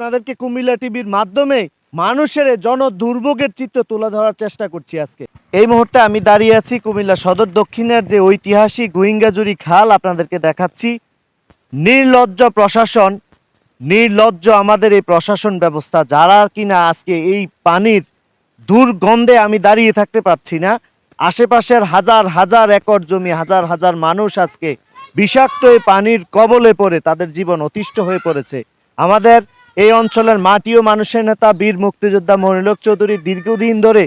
আপনাদেরকে কুমিল্লা টিভির মাধ্যমে মানুষের জন দুর্ভোগের চিত্র তুলে ধরার চেষ্টা করছি আজকে। এই মুহূর্তে আমি দাঁড়িয়ে আছি কুমিল্লা সদর দক্ষিণের যে ঐতিহাসিক গুইঙ্গাজুরি খাল আপনাদেরকে দেখাচ্ছি। নির্লজ্জ প্রশাসন, নির্লজ্জ আমাদের এই প্রশাসন ব্যবস্থা, যারা কিনা আজকে এই পানির দুর্গন্ধে আমি দাঁড়িয়ে থাকতে পারছি না। আশেপাশের হাজার হাজার একর জমি, হাজার হাজার মানুষ আজকে বিষাক্ত এই পানির কবলে পড়ে, তাদের জীবন অতিষ্ঠ হয়ে পড়েছে। আমাদের এই অঞ্চলের মাটি ও মানুষের নেতা বীর মুক্তিযোদ্ধা মনিলোক চৌধুরী দীর্ঘদিন ধরে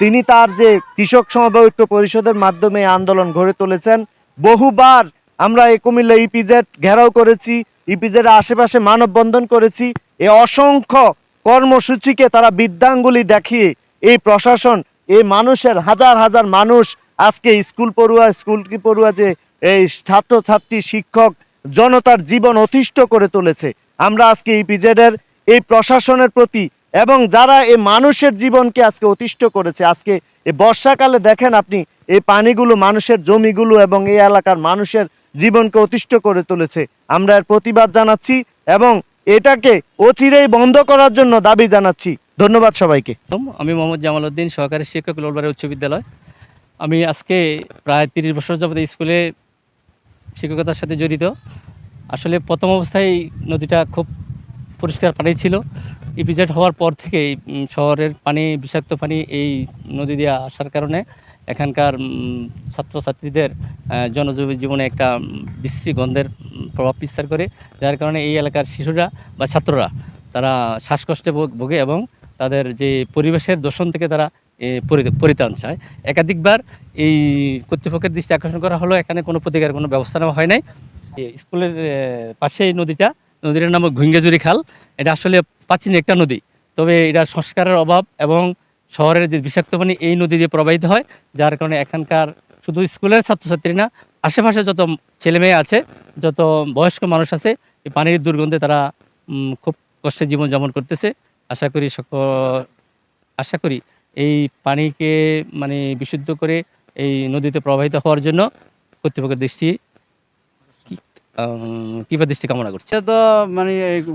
তিনি তার যে কৃষক সমবায় পরিষদের মাধ্যমে আন্দোলন গড়ে তুলেছেন, বহুবার আমরা এই কুমিল্লা ইপিজেড ঘেরাও করেছি ইপিজেড আশেপাশে মানববন্ধন করেছি এই অসংখ্য কর্মসূচিকে তারা বিদ্যাঙ্গুলি দেখিয়ে এই প্রশাসন, এই মানুষের হাজার হাজার মানুষ আজকে স্কুল পড়ুয়া স্কুল পড়ুয়া যে এই ছাত্রছাত্রী, শিক্ষক, জনতার জীবন অতিষ্ঠ করে তুলেছে। আমরা আজকে ইপিজেডের এই প্রশাসনের প্রতি এবং যারা এই মানুষের জীবনকে আজকে অতিষ্ঠ করেছে, আজকে এই বর্ষাকালে দেখেন আপনি এই পানিগুলো মানুষের জমিগুলো এবং এই এলাকার মানুষের জীবনকে অতিষ্ঠ করে তুলেছে। আমরা এর প্রতিবাদ জানাচ্ছি এবং এটাকে অচিরেই বন্ধ করার জন্য দাবি জানাচ্ছি। ধন্যবাদ সবাইকে। আমি মোহাম্মদ জামাল উদ্দিন, সহকারী শিক্ষক, লোলবাড়ি উচ্চ বিদ্যালয়। আমি আজকে প্রায় তিরিশ বছর যাবত স্কুলে শিক্ষকতার সাথে জড়িত। আসলে প্রথম অবস্থায় নদীটা খুব পরিষ্কার পানি ছিল। ইপিজেড হওয়ার পর থেকে শহরের পানি বিষাক্ত পানি এই নদী দিয়ে আসার কারণে এখানকার ছাত্রছাত্রীদের আহ, জনজীবনে একটা বিশ্রী গন্ধের প্রভাব বিস্তার করে। যার কারণে এই এলাকার শিশুরা বা ছাত্ররা তারা শ্বাসকষ্টে ভোগ- এবং তাদের যে পরিবেশের দূষণ থেকে তারা পরিত্রাণ চায়। একাধিকবার এই কর্তৃপক্ষের দৃষ্টি আকর্ষণ করা হলো। এখানে কোনো প্রতিকার কোনো ব্যবস্থা নেওয়া হয় নাই। স্কুলের পাশে নদীটা, নদীটার নাম ঘুঙ্গাজুরি খাল। এটা আসলে প্রাচীন একটা নদী। তবে এটা সংস্কারের অভাব এবং শহরের যে বিষাক্ত পানি, এই নদী দিয়ে প্রবাহিত হয়, যার কারণে এখানকার শুধু স্কুলের ছাত্রছাত্রী না, আশেপাশে যত ছেলে মেয়ে আছে, যত বয়স্ক মানুষ আছে, এই পানির দুর্গন্ধে তারা খুব কষ্টে জীবন জীবনযাপন করতেছে। আশা করি সক, আশা করি এই পানিকে মানে বিশুদ্ধ করে এই নদীতে প্রবাহিত হওয়ার জন্য কর্তৃপক্ষের দৃষ্টি কি- আম, দৃষ্টি কামনা করছি তো মানে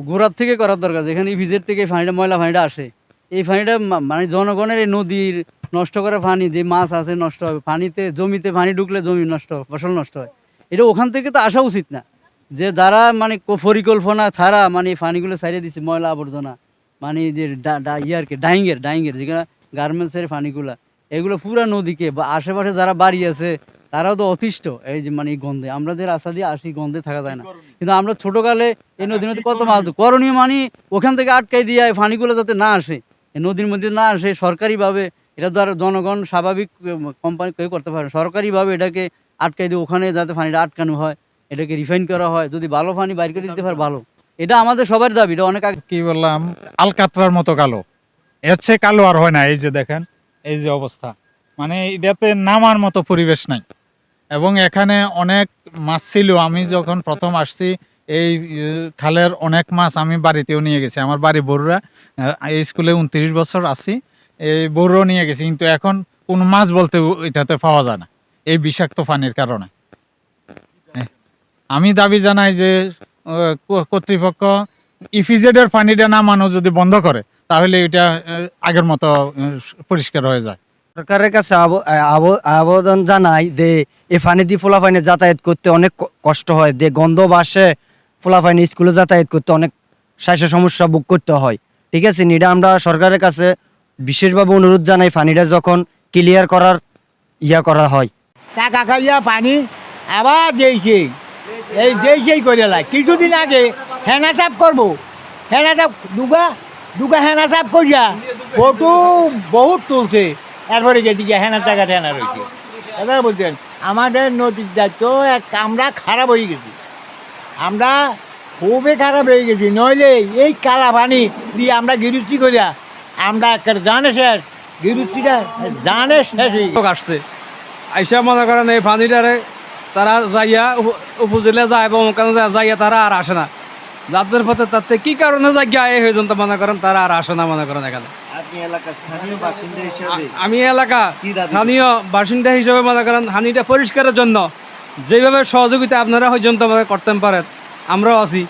গোড়ার থেকে করার দরকার যেখানে ভিজের থেকে পানিটা ময়লা পানিটা আসে। এই পানিটা মানে জনগণের এই নদীর নষ্ট করা পানি যে মাছ আছে নষ্ট হবে পানিতে জমিতে পানি ঢুকলে জমি নষ্ট হয় ফসল নষ্ট হয়। এটা ওখান থেকে তো আসা উচিত না। যে যারা মানে পরিকল্পনা ছাড়া মানে পানিগুলো ছাড়িয়ে দিচ্ছে ময়লা আবর্জনা মানে যে ডা- ডা- ইয়ারকে ডাইংয়ের ডাইংয়ের যেগুলো গার্মেন্টসের পানিগুলা এগুলো পুরা নদীকে বা আশেপাশে যারা বাড়ি আছে তারাও তো অতিষ্ঠ। এই যে মানে এই গন্ধে আমরা যে রাস্তা দিয়ে আসি গন্ধে থাকা যায় না। কিন্তু আমরা ছোটকালে এই নদীর মধ্যে কত মাছ করণীয় মানে ওখান থেকে আটকাই দিয়ে এই পানিগুলো যাতে না আসে। নদীর মধ্যে না আসে সরকারিভাবে এটা দ্বারা জনগণ স্বাভাবিক কোম্পানি কেউ করতে পারে সরকারিভাবে এটাকে আটকাই দিয়ে ওখানে যাতে পানিটা আটকানো হয় এটাকে রিফাইন করা হয়। যদি ভালো ফানি বাইর করে দিতে পারে ভালো। এটা আমাদের সবার দাবি এটা অনেক আগে কি বললাম? আলকাতরার মতো কালো। এর চেয়ে কালো আর হয় না এই যে দেখেন এই যে অবস্থা। মানে এটাতে নামার মতো পরিবেশ নাই। এবং এখানে অনেক মাছ ছিল। আমি যখন প্রথম আসছি, এই খালের অনেক মাছ আমি বাড়িতেও নিয়ে গেছি। আমার বাড়ি বড়ুরা এই স্কুলে উনত্রিশ বছর আছি। এই বড়ুও নিয়ে গেছি। কিন্তু এখন কোন মাছ বলতে এটাতে পাওয়া যায় না। এই বিষাক্ত পানির কারণে। হ্যাঁ। আমি দাবি জানাই যে কর্তৃপক্ষ ইফিজেডের পানিটা নামানো যদি বন্ধ করে, তাহলে এটা আগের মতো পরিষ্কার হয়ে যায়। সরকারের কাছে আব- আব- আবেদন জানাই যে এই পানি দিয়ে পোলাপাইনে যাতায়াত করতে অনেক কষ্ট হয়, যে গন্ধ বাসে পোলাপাইনে স্কুলে যাতায়াত করতে অনেক স্বাস্থ্য সমস্যা ভোগ করতে হয়। ঠিক আছে এটা আমরা সরকারের কাছে বিশেষভাবে অনুরোধ জানাই ফানিটা যখন ক্লিয়ার করার ইয়া করা হয়। টাকা খাইয়া পানি আবার দিয়েছে এই দিয়েছেই করে লাই কিছুদিন আগে হেনা চাপ করব। হেনা চাপ দুগা দুগা হেনা চাপ করিয়া বহুত তুলছে। এরপরে গেছি গিয়ে হেনা টাকা হেনা রয়েছে কথা বলছেন, আমাদের নদীর দায়িত্ব এক আমরা খারাপ হয়ে গেছি। আমরা খুবই খারাপ হয়ে গেছি। নইলে এই কালা পানি দিয়ে আমরা গিরুচি করিয়া, আমরা একটা জানে শেষ। গিরুচিটা জানে শেষ হয়ে আসছে। আইসা মনে করেন এই পানিটারে তারা যাইয়া উপ- উপজেলা যায় এবং ওখানে যাইয়া তারা আর আসে না। যাদের পথে তাতে কি কারণে যাইয়া এই হয়ে মনে করেন, তারা আর আসে না মনে করেন এখানে। আমি এলাকা স্থানীয় বাসিন্দা হিসেবে মনে করেন হানিটা পরিষ্কারের জন্য যেভাবে সহযোগিতা আপনারা পর্যন্ত আমাদের করতে পারেন আমরাও আছি।